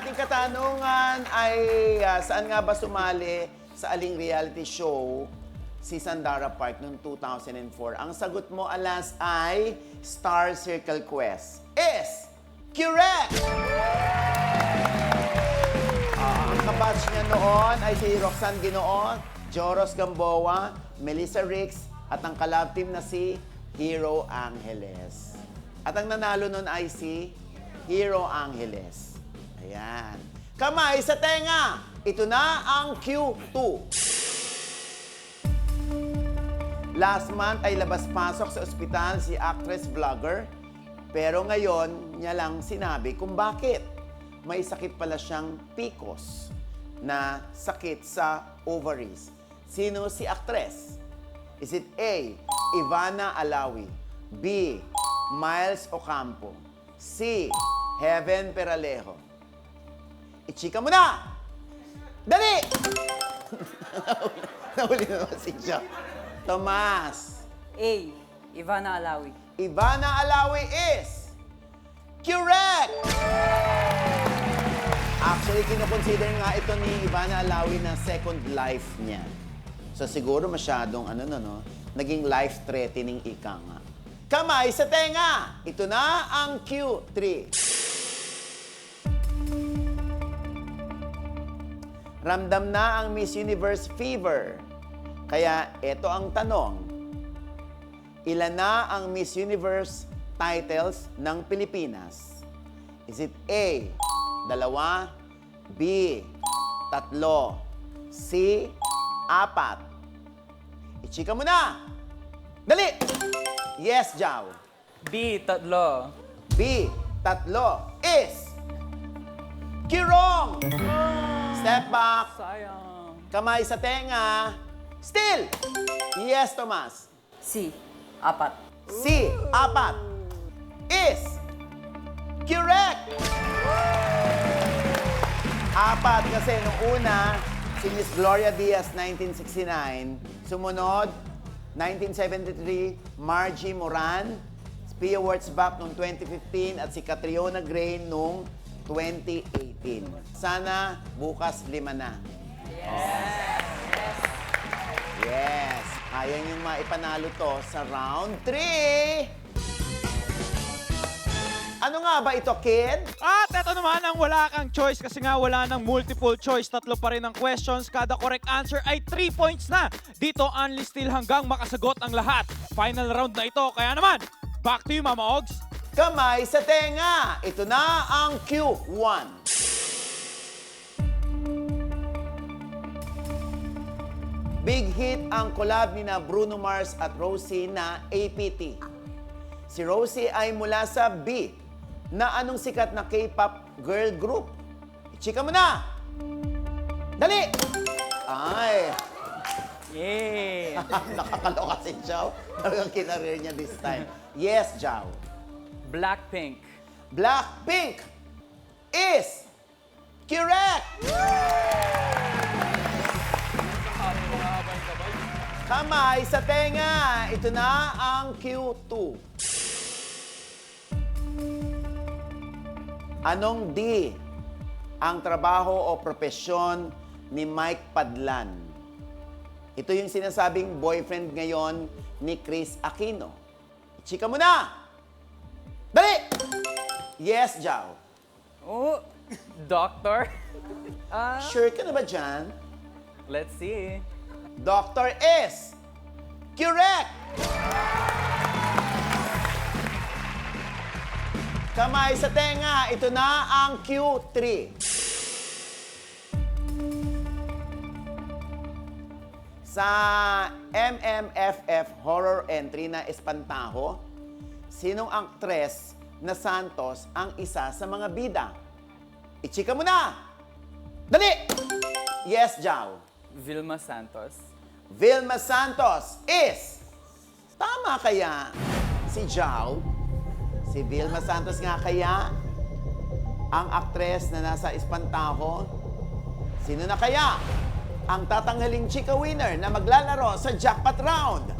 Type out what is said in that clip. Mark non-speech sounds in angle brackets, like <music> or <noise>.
ating katanungan ay ah, saan nga ba sumali sa aling reality show si Sandara Park noong 2004? Ang sagot mo, alas, ay Star Circle Quest. Is correct! Ah, ang kabatch niya noon ay si Roxanne Ginoo, Joros Gamboa, Melissa Ricks, at ang kalab team na si Hero Angeles. At ang nanalo noon ay si Hero Angeles. Ayan. Kamay sa tenga! Ito na ang Q2. Last month ay labas-pasok sa ospital si actress vlogger. Pero ngayon, niya lang sinabi kung bakit. May sakit pala siyang PCOS na sakit sa ovaries. Sino si actress? Is it A. Ivana Alawi B. Miles Ocampo C. Heaven Peralejo Ichika mo na! Dali! <laughs> Nahuli na naman si Jack. Tomas. A. Ivana Alawi. Ivana Alawi is correct! Actually, kinukonsider nga ito ni Ivana Alawi na second life niya. So siguro masyadong ano no, no naging life-threatening ika nga. Kamay sa tenga! Ito na ang Q3. Ramdam na ang Miss Universe fever. Kaya ito ang tanong. Ilan na ang Miss Universe titles ng Pilipinas? Is it A, dalawa, B, tatlo, C, apat? Ichika mo na! Dali! Yes, Jow. B. Tatlo. B, tatlo, is... Kirong! Step back. Sayang. Kamay sa tenga. Still! Yes, Tomas. C. Apat. C, apat, is correct! Apat kasi nung una, si Miss Gloria Diaz, 1969. Sumunod, 1973, Margie Moran. Pia Wurtzbach noong 2015 at si Catriona Gray noong 2018. Sana bukas lima na. Yes. Kaya niyong maipanalo to sa round 3. Ano nga ba ito, kid? At eto naman ang wala kang choice kasi nga wala ng multiple choice. Tatlo pa rin ang questions. Kada correct answer ay 3 points na. Dito only still hanggang makasagot ang lahat. Final round na ito. Kaya naman, back to you Mama Ogs. Kamay sa tenga. Ito na ang Q1. Big hit ang collab ni na Bruno Mars at Rosie na APT. Si Rosie ay mula sa B na anong sikat na K-pop girl group. Chika mo na! Dali! Ay, Yay! <laughs> nakakaloka si Chow. Talagang kinareer niya this time. Yes, Chow. Blackpink. Blackpink is correct! Kamay sa tenga. Ito na ang Q2. Anong D ang trabaho o propesyon ni Mike Padlan? Ito yung sinasabing boyfriend ngayon ni Chris Aquino. Chika mo na! Dali! Yes, Jao. Oh, doctor. Ah, <laughs> Sure ka na ba dyan? let's see. Doctor is correct! Kamay sa tenga, ito na ang Q3. Sa MMFF horror entry na Espantaho, sinong aktres na Santos ang isa sa mga bida? Ichika mo na! Dali! Yes, Jao. Vilma Santos. Vilma Santos is... Tama kaya si Jao? Si Vilma Santos nga kaya ang aktres na nasa Espantaho? Sino na kaya ang tatanghaling chika winner na maglalaro sa jackpot round?